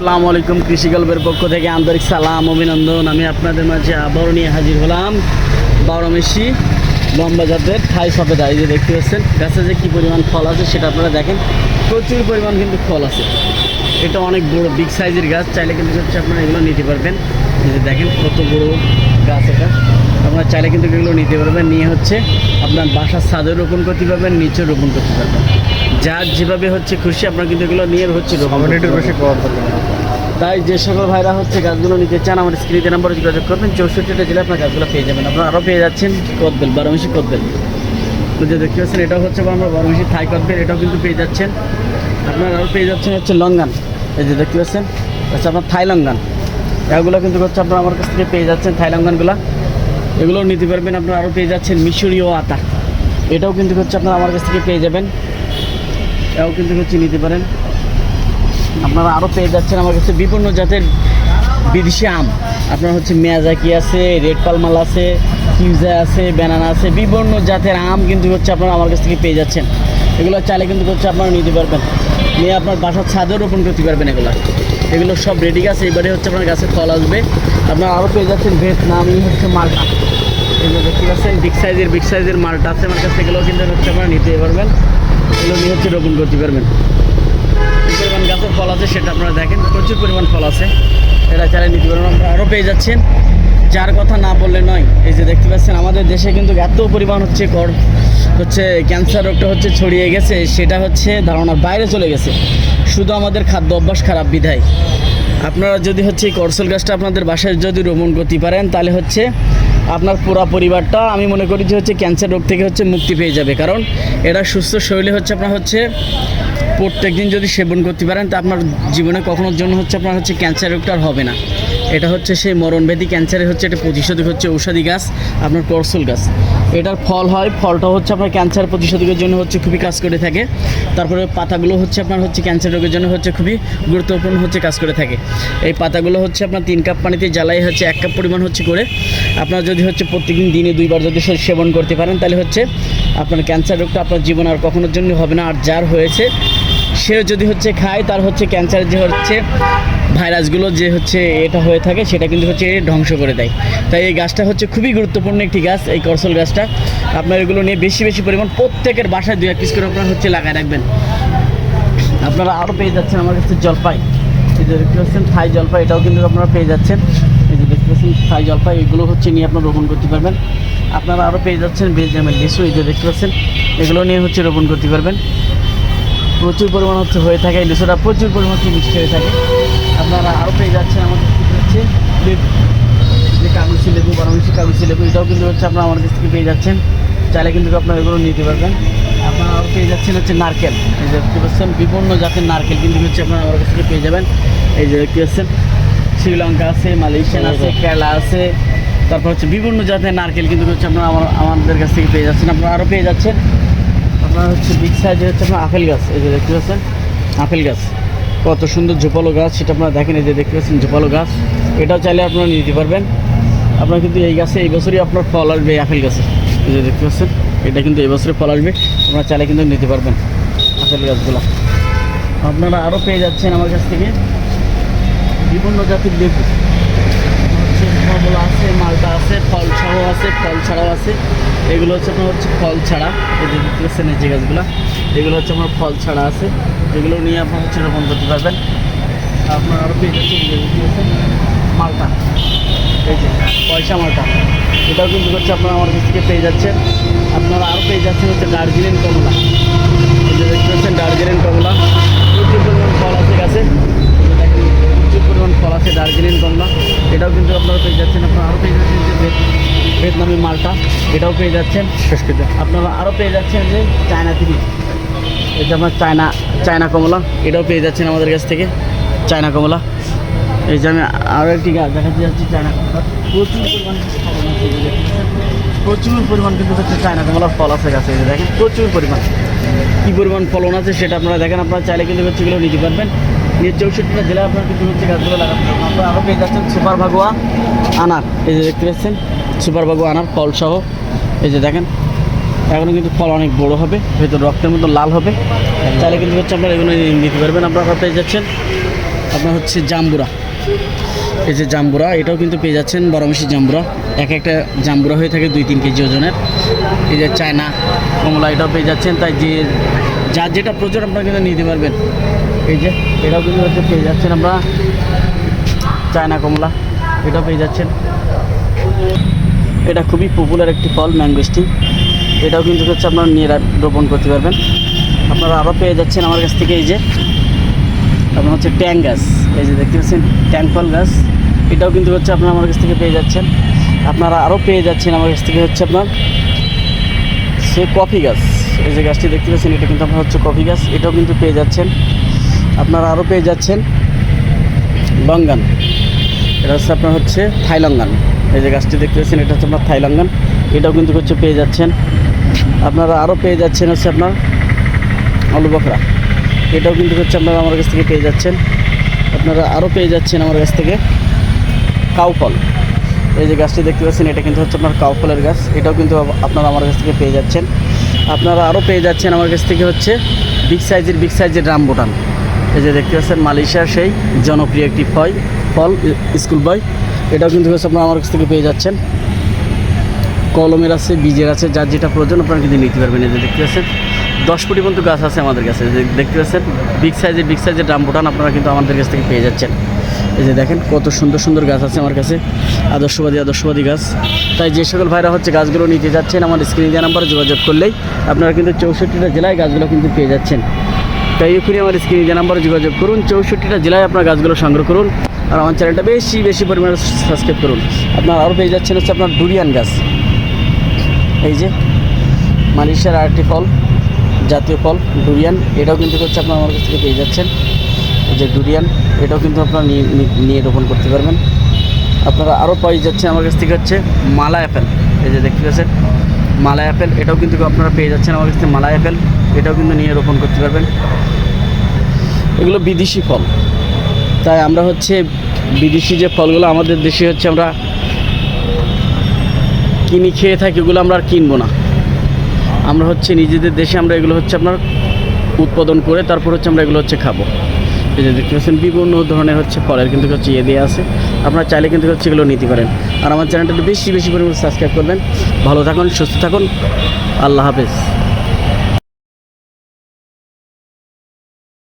আসসালামু আলাইকুম কৃষি গল্পের পক্ষ থেকে আন্তরিক সালাম অভিনন্দন। আমি আপনাদের মাঝে আবারও নিয়ে হাজির হলাম বারোমেশি লম্বা জাতের থাই সফেদা এই যে দেখতে পাচ্ছেন গাছে যে কী পরিমাণ ফল আছে সেটা আপনারা দেখেন। প্রচুর পরিমাণ কিন্তু ফল আছে। এটা অনেক বড় বিগ সাইজের গাছ চাইলে কিন্তু হচ্ছে আপনারা এগুলো নিতে পারবেন। এই যে দেখেন কত বড় গাছ এটা। আপনারা চাইলে কিন্তু এগুলো নিতে পারবেন। নিয়ে হচ্ছে আপনার বাসার ছাদে রোপণ করতে পারবেন নিচে রোপণ করতে পারবেন। যার যেভাবে হচ্ছে খুশি আপনারা কিন্তু এগুলো নিয়ে হচ্ছে রোপণ তাই যে সকল ভাইরা হচ্ছে গাছগুলো নিতে চান আমার স্ক্রিনে নাম্বারে যোগাযোগ করবেন, চৌষট্টিটা জেলা আপনার গাছগুলো পেয়ে যাবেন। আপনারা আরও পেয়ে যাচ্ছেন কদবেল বারোমিশি কদবেল যে দেখতে পাচ্ছেন, এটাও হচ্ছে আমরা বারোমিশি থাই কদবেল এটাও কিন্তু পেয়ে যাচ্ছেন। আপনারা আরও পেয়ে যাচ্ছেন হচ্ছে লঙ্গান। এই যে দেখতে পাচ্ছেন, হচ্ছে আপনার থাই লঙ্গান। এগুলো কিন্তু হচ্ছে আপনারা আমার কাছ থেকে পেয়ে যাচ্ছেন, থাই লঙ্গানগুলো। এগুলোও নিতে পারবেন, আপনারা আরও পেয়ে যাচ্ছেন মিশরীয় আতা। এটাও কিন্তু হচ্ছে আপনারা আমার কাছ থেকে পেয়ে যাবেন। এটাও কিন্তু হচ্ছে নিতে পারেন। আপনারা আরও পেয়ে যাচ্ছেন আমার কাছে বিভিন্ন জাতের বিদেশি আম। আপনার হচ্ছে মেয়াজাকি আছে, রেড পালমাল আছে, কিউজা আছে, ব্যানানা আছে, বিভিন্ন জাতের আম কিন্তু হচ্ছে আপনারা আমার কাছ থেকে পেয়ে যাচ্ছেন। এগুলো চাইলে কিন্তু হচ্ছে আপনারা নিতে পারবেন। নিয়ে আপনার বাসার ছাদেও রোপণ করতে পারবেন এগুলো। এগুলো সব রেডি গাছ এবারে হচ্ছে আপনার গাছে ফল আসবে। আপনারা আরও পেয়ে যাচ্ছেন ভিয়েতনামি হচ্ছে মালটা। এগুলো দেখতে পাচ্ছেন বিগ সাইজের বিগ সাইজের মালটা আছে আমার কাছে, এগুলো কিন্তু হচ্ছে আপনারা নিতে পারবেন। এগুলো নিয়ে হচ্ছে রোপণ করতে পারবেন। পরিমাণ গাছের ফল আছে, সেটা আপনারা দেখেন, প্রচুর পরিমাণ ফল আছে। এটা চালিয়ে নিতে পারেন আপনারা আরও পেয়ে যাচ্ছেন। যার কথা না বললে নয়, এই যে দেখতে পাচ্ছেন, আমাদের দেশে কিন্তু এত পরিমাণ হচ্ছে কর হচ্ছে ক্যান্সার রোগটা হচ্ছে ছড়িয়ে গেছে, সেটা হচ্ছে ধারণার বাইরে চলে গেছে। শুধু আমাদের খাদ্য অভ্যাস খারাপ বিধায়। আপনারা যদি হচ্ছে এই করসল গাছটা আপনাদের বাসায় যদি রোপণ করতে পারেন, তাহলে হচ্ছে আপনার পুরা পরিবারটা, আমি মনে করি যে হচ্ছে ক্যান্সার রোগ থেকে হচ্ছে মুক্তি পেয়ে যাবে। কারণ এটা সুস্থ শরীরে হচ্ছে আপনার হচ্ছে প্রত্যেক দিন যদি সেবন করতে পারেন, তা আপনার জীবনে কখনোর জন্য হচ্ছে আপনার হচ্ছে ক্যান্সার রোগটা আর হবে না। এটা হচ্ছে সেই মরণব্যাধি ক্যান্সারের হচ্ছে একটা প্রতিষেধক হচ্ছে ঔষধি গাছ, আপনার করসুল গাছ। এটার ফল হয়, ফলটা হচ্ছে আপনার ক্যান্সার প্রতিষেধকের জন্য হচ্ছে খুবই কাজ করে থাকে। তারপরে পাতাগুলো হচ্ছে আপনার হচ্ছে ক্যান্সার রোগের জন্য হচ্ছে খুবই গুরুত্বপূর্ণ হচ্ছে কাজ করে থাকে। এই পাতাগুলো হচ্ছে আপনার তিন কাপ পানিতে জ্বালাই হচ্ছে এক কাপ পরিমাণ হচ্ছে করে। আপনার যদি হচ্ছে প্রত্যেকদিন দিনে দুইবার যদি সেবন করতে পারেন, তাহলে হচ্ছে আপনার ক্যান্সার রোগটা আপনার জীবন আর কখনোর জন্য হবে না। আর যার হয়েছে সে যদি হচ্ছে খায়, তার হচ্ছে ক্যান্সার যে হচ্ছে ভাইরাসগুলো যে হচ্ছে এটা হয়ে থাকে, সেটা কিন্তু হচ্ছে ধ্বংস করে দেয়। তাই এই গাছটা হচ্ছে খুবই গুরুত্বপূর্ণ একটি গাছ, এই করসল গাছটা। আপনার এগুলো নিয়ে বেশি বেশি পরিমাণ প্রত্যেকের বাসায় দু এক পিস করে আপনারা হচ্ছে লাগায় রাখবেন। আপনারা আরও পেয়ে যাচ্ছেন আমার কাছে জলপাই। এই যে দেখতে পাচ্ছেন, থাই জলপাই, এটাও কিন্তু আপনারা পেয়ে যাচ্ছেন। এই যে দেখতে পাচ্ছেন, থাই জলপাই, এগুলো হচ্ছে নিয়ে আপনারা রোপণ করতে পারবেন। আপনারা আরও পেয়ে যাচ্ছেন বেলজিয়ামের লিচু এই যে দেখতে পাচ্ছেন, এগুলো নিয়ে হচ্ছে রোপণ করতে পারবেন। প্রচুর পরিমাণ হচ্ছে হয়ে থাকে, এই লিচুটা প্রচুর পরিমাণ মিষ্টি হয়ে থাকে। আপনারা আরও পেয়ে যাচ্ছেন আমাদের হচ্ছে? লেবু। যে কাগজি লেবু বারোমিশি কাগজি লেবু এটাও কিন্তু হচ্ছে আপনারা আমার কাছ থেকে পেয়ে যাচ্ছেন। চাইলে কিন্তু আপনারা এগুলো নিতে পারবেন। আপনারা আরও পেয়ে যাচ্ছেন হচ্ছে নারকেল। এই যে দেখতে পাচ্ছেন বিভিন্ন জাতের নারকেল কিন্তু হচ্ছে আপনারা আমার কাছ থেকে পেয়ে যাবেন। এই যে দেখতে পাচ্ছেন শ্রীলঙ্কা আছে মালয়েশিয়ান আছে কেরালা আছে তারপর হচ্ছে বিভিন্ন জাতের নারকেল কিন্তু হচ্ছে আপনারা আমার আমাদের কাছ থেকে পেয়ে যাচ্ছেন। আপনারা আরও পেয়ে যাচ্ছেন। আপনার হচ্ছে বিগ সাইজের হচ্ছে আপনার আপেল গাছ এই যে দেখতে পাচ্ছেন আপেল গাছ। কত সুন্দর ঝোপালো গাছ, সেটা আপনারা দেখেন, এই যে দেখতে পাচ্ছেন ঝোপালো গাছ। এটাও চাইলে আপনারা নিতে পারবেন। আপনার কিন্তু এই গাছে এই বছরই আপনার ফল আসবে, আপেল গাছে। এই যে দেখতে পাচ্ছেন, এটা কিন্তু এই বছরে ফল আসবে, আপনারা চাইলে কিন্তু নিতে পারবেন আপেল গাছগুলো। আপনারা আরও পেয়ে যাচ্ছেন আমার কাছ থেকে বিভিন্ন জাতির লেবু। আছে মালটা আছে, ফল ছাড়াও আছে, ফল ছাড়াও আছে। এগুলো হচ্ছে আপনার হচ্ছে ফল ছাড়া, এই যে দেখতে পাচ্ছেন এই যে গাছগুলো। এগুলো হচ্ছে আমার ফল ছাড়া আছে। এগুলো নিয়ে আপনার হচ্ছে রোপণ করতে পারবেন। আপনার আরও পেয়ে যাচ্ছেন এই যে দেখতে মালটা। এই যে, পয়সা মালটা। এটাও কিন্তু হচ্ছে আপনারা আমার কাছ থেকে পেয়ে যাচ্ছেন। আপনারা আরও পেয়ে যাচ্ছেন হচ্ছে দার্জিলিং কমলা এই যে দেখতে পাচ্ছেন দার্জিলিং কমলা প্রচুর পরিমাণ ফল আছে গাছে এই যে দেখেন, প্রচুর পরিমাণ ফল আছে দার্জিলিং কমলা এটাও কিন্তু আপনারা পেয়ে যাচ্ছেন। আপনারা আরও পেয়ে যাচ্ছেন যে ভিয়েত- ভিয়েতনামি মালটা। এটাও পেয়ে যাচ্ছেন। আপনারা আরও পেয়ে যাচ্ছেন যে চায়না তিরি এটা আপনার চায়না চায়না কমলা। এটাও পেয়ে যাচ্ছেন আমাদের কাছ থেকে। চায়না কমলা। এই যে আমি আরও একটি গাছ দেখাতে যাচ্ছি চায়না কমলা। প্রচুর। প্রচুর পরিমাণ কিন্তু হচ্ছে চায়না কমলার ফল আছে গাছে দেখেন। প্রচুর পরিমাণ। কী পরিমাণ ফলন আছে সেটা আপনারা দেখেন। আপনারা চাইলে কিন্তু হচ্ছে এগুলো নিতে পারবেন। নিয়ে চৌষট্টিটা জেলায় আপনারা কিন্তু হচ্ছে গাছগুলো লাগাতে আপনারা আরও পেয়ে যাচ্ছেন সুপার ভাগুয়া আনার। এই যে দেখতে পাচ্ছেন, সুপার ভাগুয়া আনার ফল সহ এই যে দেখেন এখনও কিন্তু ফল অনেক বড় হবে ভেতর রক্তের মতো লাল হবে। তাহলে কিন্তু হচ্ছে আপনারা এগুলো নিতে পারবেন। আপনারা পেয়ে যাচ্ছেন আপনার হচ্ছে জাম্বুরা। এই যে জাম্বুরা, এটাও কিন্তু পেয়ে যাচ্ছেন বারোমাসি জাম্বুরা। এক একটা জাম্বুরা হয়ে থাকে দুই তিন কেজি ওজনের। এই যে চায়না, কমলা, এটাও পেয়ে যাচ্ছেন। তাই যে, যার যেটা প্রয়োজন আপনারা কিন্তু নিতে পারবেন। এই যে এটাও কিন্তু হচ্ছে পেয়ে যাচ্ছেন আমরা। চায়না কমলা, এটাও পেয়ে যাচ্ছেন। এটা খুবই পপুলার একটি ফল ম্যাঙ্গোস্টি এটাও কিন্তু হচ্ছে আপনারা নিয়ে রোপণ করতে পারবেন। আপনারা আরও পেয়ে যাচ্ছেন আমার কাছ থেকে এই যে, আপনার হচ্ছে ট্যাং গাছ। এই যে দেখতে পাচ্ছেন, ট্যাং ফল গাছ। এটাও কিন্তু হচ্ছে আপনারা আমার কাছ থেকে পেয়ে যাচ্ছেন। আপনারা আরও পেয়ে যাচ্ছেন আমার কাছ থেকে হচ্ছে আপনার সে কফি গাছ। এই যে গাছটি দেখতে পাচ্ছেন, এটা কিন্তু আপনার হচ্ছে কফি গাছ। এটাও কিন্তু পেয়ে যাচ্ছেন। আপনারা আরও পেয়ে যাচ্ছেন লঙ্গান এটা হচ্ছে আপনার হচ্ছে থাইলঙ্গান। এই যে গাছটি দেখতে পাচ্ছেন, এটা হচ্ছে আপনার থাইলঙ্গান। এটাও কিন্তু হচ্ছে পেয়ে যাচ্ছেন। আপনারা আরও পেয়ে যাচ্ছেন হচ্ছে আপনার আলু এটাও কিন্তু হচ্ছে আপনারা আমার কাছ থেকে পেয়ে যাচ্ছেন। আপনারা আরও পেয়ে যাচ্ছেন আমার কাছ থেকে কাউ ফল। এই যে গাছটি দেখতে পাচ্ছেন, এটা কিন্তু হচ্ছে আপনার কাউ ফলের গাছ। এটাও কিন্তু আপনারা আমার কাছ থেকে পেয়ে যাচ্ছেন। আপনারা আরও পেয়ে যাচ্ছেন আমার কাছ থেকে হচ্ছে বিগ সাইজের বিগ সাইজের রামবোটান। এই যে দেখতে পাচ্ছেন, মালয়েশিয়ার সেই জনপ্রিয় একটি ফল ফল স্কুল বয়। এটাও কিন্তু হচ্ছে আপনারা আমার কাছ থেকে পেয়ে যাচ্ছেন। কলমের আছে, বীজের আছে, যার যেটা প্রয়োজন আপনারা কিন্তু নিতে পারবেন। এই যে দেখতে পাচ্ছেন, দশ কোটি পর্যন্ত গাছ আছে আমাদের কাছে। দেখতে পাচ্ছেন বিগ সাইজের বিগ সাইজের রামবুটান আপনারা কিন্তু আমাদের কাছ থেকে পেয়ে যাচ্ছেন। এই যে দেখেন, কত সুন্দর সুন্দর গাছ আছে আমার কাছে। আদর্শবাদী আদর্শবাদী গাছ। তাই যে সকল ভাইরা হচ্ছে গাছগুলো নিতে যাচ্ছেন, আমার স্ক্রিনে দেওয়া নাম্বারে যোগাযোগ করলেই আপনারা কিন্তু চৌষট্টিটা জেলায় গাছগুলো কিন্তু পেয়ে যাচ্ছেন। তাই এখনই আমার স্ক্রিনে দেওয়া নাম্বারে যোগাযোগ করুন, চৌষট্টিটা জেলায় আপনার গাছগুলো সংগ্রহ করুন আর আমার চ্যানেলটা বেশি বেশি পরিমাণে সাবস্ক্রাইব করুন। আপনার আরও পেয়ে যাচ্ছেন হচ্ছে আপনার ডুরিয়ান গাছ। এই যে, মালয়েশিয়ার আরেকটি ফল, জাতীয় ফল ডুরিয়ান এটাও কিন্তু হচ্ছে আপনার আমার কাছ থেকে পেয়ে যাচ্ছেন। এই যে ডুরিয়ান এটাও কিন্তু আপনারা নিয়ে, নিয়ে- নিয়ে রোপণ করতে পারবেন। আপনারা আরও পেয়ে যাচ্ছেন আমার কাছ থেকে হচ্ছে মালা অ্যাপেল এই যে দেখতে পাচ্ছেন, মালা অ্যাপেল এটাও কিন্তু আপনারা পেয়ে যাচ্ছেন আমার কাছ থেকে মালা অ্যাপেল এটাও কিন্তু নিয়ে রোপণ করতে পারবেন। এগুলো বিদেশি ফল। তাই আমরা হচ্ছে বিদেশি যে ফলগুলো আমাদের দেশে হচ্ছে আমরা কিনি খেয়ে থাকি ওগুলো আমরা আর কিনবো না। আমরা হচ্ছে নিজেদের দেশে আমরা এগুলো হচ্ছে আপনার উৎপাদন করে তারপর হচ্ছে আমরা এগুলো হচ্ছে খাব। দেখতে পাচ্ছেন, বিভিন্ন ধরনের হচ্ছে ফলের কিন্তু হচ্ছে ইয়ে দেওয়া আছে। আপনারা চাইলে কিন্তু হচ্ছে এগুলো নিতে পারেন। আর আমার চ্যানেলটা বেশি বেশি পরিমাণে সাবস্ক্রাইব করবেন। ভালো থাকুন, সুস্থ থাকুন। আল্লাহ হাফেজ।